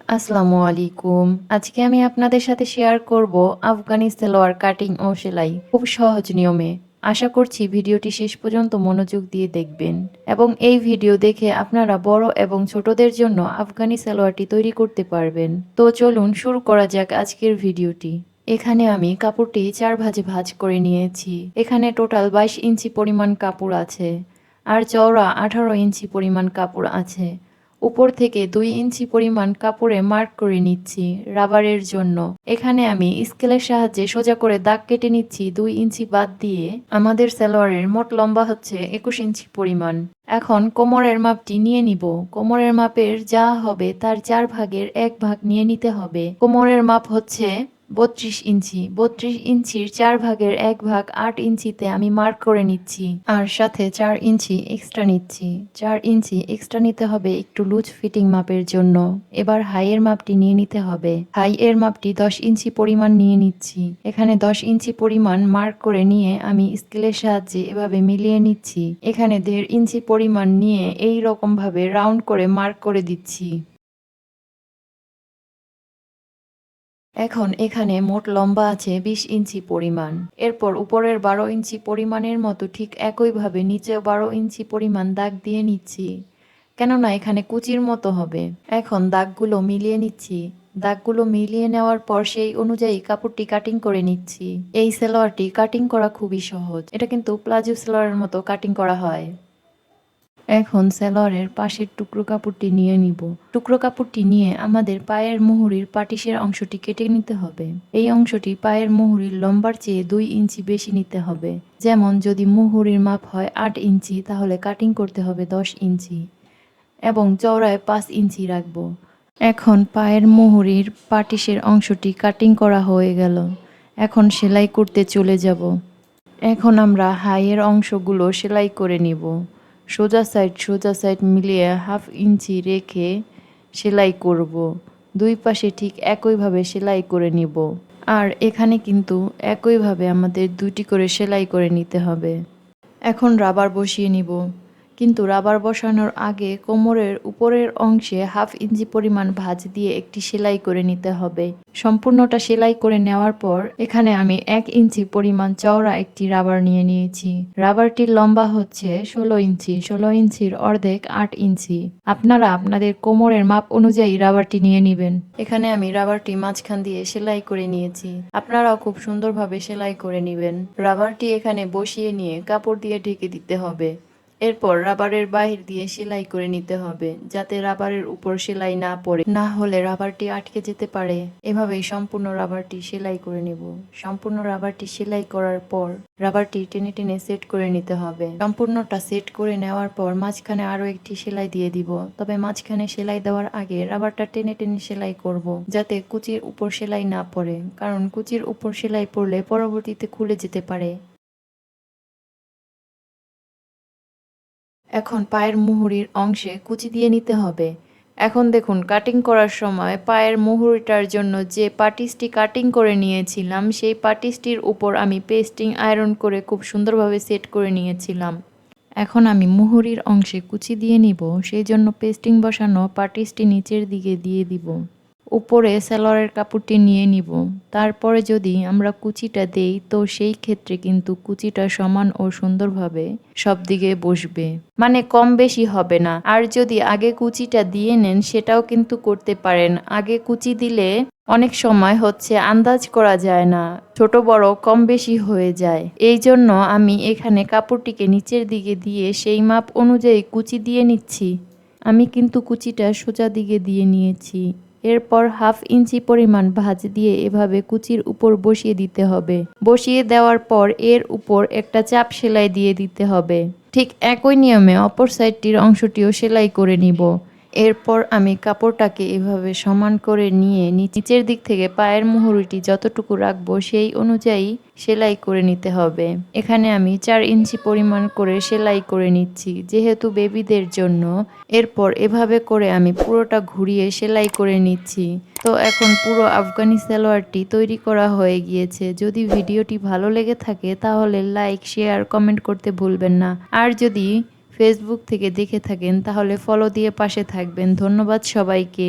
আসসালামু আলাইকুম। আজকে আমি আপনাদের সাথে শেয়ার করব আফগানি সালোয়ার কাটিং ও সেলাই। খুব সহজ নিয়মে। আশা করছি ভিডিওটি শেষ পর্যন্ত মনোযোগ দিয়ে দেখবেন। এবং এই ভিডিও দেখে আপনারা বড় এবং ছোটদের জন্য আফগানি সালোয়ারটি তৈরি করতে পারবেন। তো চলুন শুরু করা যাক আজকের ভিডিওটি। এখানে আমি কাপড়টি চার ভাজে ভাজ করে নিয়েছি। এখানে টোটাল বাইশ ইঞ্চি পরিমাণ কাপড় আছে। আর চওড়া আঠারো ইঞ্চি পরিমাণ কাপড় আছে। উপর থেকে দুই ইঞ্চি পরিমাণ কাপড়ে মার্ক করে নিচ্ছি রাবারের জন্য। এখানে আমি স্কেলের সাহায্যে সোজা করে দাগ কেটে নিচ্ছি দুই ইঞ্চি বাদ দিয়ে। আমাদের সালোয়ারের মোট লম্বা হচ্ছে একুশ ইঞ্চি পরিমাণ। এখন কোমরের মাপটি নিয়ে নিব। কোমরের মাপের যা হবে তার চার ভাগের এক ভাগ নিয়ে নিতে হবে। কোমরের মাপ হচ্ছে বত্রিশ ইঞ্চি। বত্রিশ ইঞ্চির চার ভাগের এক ভাগ আট ইঞ্চিতে আমি মার্ক করে নিচ্ছি। আর সাথে চার ইঞ্চি এক্সট্রা নিচ্ছি। চার ইঞ্চি এক্সট্রা নিতে হবে একটু লুজ ফিটিং মাপের জন্য। এবার হাই এর মাপটি নিয়ে নিতে হবে। হাই এর মাপটি দশ ইঞ্চি পরিমাণ নিয়ে নিচ্ছি। এখানে দশ ইঞ্চি পরিমাণ মার্ক করে নিয়ে আমি স্কেলের সাহায্যে এভাবে মিলিয়ে নিচ্ছি। এখানে দেড় ইঞ্চি পরিমাণ নিয়ে এই রকম ভাবে রাউন্ড করে মার্ক করে দিচ্ছি। এখন এখানে মোট লম্বা আছে বিশ ইঞ্চি পরিমাণ। এরপর উপরের বারো ইঞ্চি পরিমাণের মতো ঠিক একইভাবে নিচেও বারো ইঞ্চি পরিমাণ দাগ দিয়ে নিচ্ছি। কেননা এখানে কুচির মতো হবে। এখন দাগগুলো মিলিয়ে নিচ্ছি। দাগগুলো মিলিয়ে নেওয়ার পর সেই অনুযায়ী কাপড়টি কাটিং করে নিচ্ছি। এই সেলোয়ারটি কাটিং করা খুবই সহজ। এটা কিন্তু প্লাজো সেলোয়ারের মতো কাটিং করা হয়। এখন সালোয়ারের পাশের টুকরো কাপড়টি নিয়ে নিব। টুকরো কাপড়টি নিয়ে আমাদের পায়ের মুহুরির পাটিসের অংশটি কেটে নিতে হবে। এই অংশটি পায়ের মুহুরির লম্বার চেয়ে দুই ইঞ্চি বেশি নিতে হবে। যেমন যদি মুহুরির মাপ হয় আট ইঞ্চি, তাহলে কাটিং করতে হবে দশ ইঞ্চি। এবং চওড়ায় পাঁচ ইঞ্চি রাখব। এখন পায়ের মুহুরির পাটিসের অংশটি কাটিং করা হয়ে গেল। এখন সেলাই করতে চলে যাব। এখন আমরা হাইয়ের অংশগুলো সেলাই করে নিব। সোজা সাইড সোজা সাইড মিলিয়ে হাফ ইঞ্চি রেখে সেলাই করব। দুই পাশে ঠিক একইভাবে সেলাই করে নিব। আর এখানে কিন্তু একইভাবে আমাদের দুটি করে সেলাই করে নিতে হবে। এখন রাবার বসিয়ে নিব। কিন্তু রাবার বসানোর আগে কোমরের উপরের অংশে হাফ ইঞ্চি পরিমাণ ভাঁজ দিয়ে একটি সেলাই করে নিতে হবে। সম্পূর্ণটা সেলাই করে নেওয়ার পর এখানে আমি এক ইঞ্চি পরিমাণ চওড়া একটি রাবার নিয়ে নিয়েছি। রাবারটির লম্বা হচ্ছে ষোলো ইঞ্চি, ষোলো ইঞ্চির অর্ধেক আট ইঞ্চি। আপনারা আপনাদের কোমরের মাপ অনুযায়ী রাবারটি নিয়ে নেবেন। এখানে আমি রাবারটি মাঝখান দিয়ে সেলাই করে নিয়েছি। আপনারাও খুব সুন্দরভাবে সেলাই করে নেবেন। রাবারটি এখানে বসিয়ে নিয়ে কাপড় দিয়ে ঢেকে দিতে হবে। এরপর রাবারের বাহির দিয়ে সেলাই করে নিতে হবে, যাতে রাবারের উপর সেলাই না পড়ে। না হলে রাবারটি আটকে যেতে পারে। এভাবেই সম্পূর্ণ রাবারটি সেলাই করে নেব। সম্পূর্ণ রাবারটি সেলাই করার পর রাবারটি টেনে টেনে সেট করে নিতে হবে। সম্পূর্ণটা সেট করে নেওয়ার পর মাঝখানে আরও একটি সেলাই দিয়ে দিব। তবে মাঝখানে সেলাই দেওয়ার আগে রাবারটা টেনে টেনে সেলাই করব, যাতে কুচির উপর সেলাই না পড়ে, কারণ কুচির উপর সেলাই পড়লে পরবর্তীতে খুলে যেতে পারে। এখন পায়ের মুহুরির অংশে কুচি দিয়ে নিতে হবে। এখন দেখুন কাটিং করার সময় পায়ের মুহুরিটার জন্য যে পাটিসটি কাটিং করে নিয়েছিলাম, সেই পাটিসটির উপর আমি পেস্টিং আয়রন করে খুব সুন্দরভাবে সেট করে নিয়েছিলাম। এখন আমি মুহুরির অংশে কুচি দিয়ে নিব, সেই জন্য পেস্টিং বসানো পাটিসটি নিচের দিকে দিয়ে দিব। উপরে সালোয়ারের কাপড়টি নিয়ে নিব। তারপরে যদি আমরা কুচিটা দেই, তো সেই ক্ষেত্রে কিন্তু কুচিটা সমান ও সুন্দরভাবে সব দিকে বসবে। মানে কম বেশি হবে না। আর যদি আগে কুচিটা দিয়ে নেন, সেটাও কিন্তু করতে পারেন। আগে কুচি দিলে অনেক সময় হচ্ছে আন্দাজ করা যায় না। ছোট, বড় কম বেশি হয়ে যায়। এই জন্য আমি এখানে কাপড়টিকে নিচের দিকে দিয়ে সেই মাপ অনুযায়ী কুচি দিয়ে নিচ্ছি। আমি কিন্তু কুচিটা সোজা দিকে দিয়ে নিয়েছি। এরপর হাফ ইঞ্চি পরিমাণ ভাঁজ দিয়ে এভাবে কুচির উপর বসিয়ে দিতে হবে। বসিয়ে দেওয়ার পর এর উপর একটা চাপ সেলাই দিয়ে দিতে হবে। ঠিক একই নিয়মে অপর সাইডটির অংশটিও সেলাই করে নিব। এরপর আমি কাপড়টাকে এভাবে সমান করে নিয়ে নিচের দিক থেকে পায়ের মুহুরিটি যতটুকু রাখব সেই অনুযায়ী সেলাই করে নিতে হবে। এখানে আমি চার ইঞ্চি পরিমাণ করে সেলাই করে নিচ্ছি, যেহেতু বেবিদের জন্য। এরপর এভাবে করে আমি পুরোটা ঘুরিয়ে সেলাই করে নিচ্ছি। তো এখন পুরো আফগানি সালোয়ারটি তৈরি করা হয়ে গিয়েছে। যদি ভিডিওটি ভালো লেগে থাকে তাহলে লাইক, শেয়ার, কমেন্ট করতে ভুলবেন না। আর যদি ফেসবুক থেকে দেখে থাকেন তাহলে ফলো দিয়ে পাশে থাকবেন। ধন্যবাদ সবাইকে।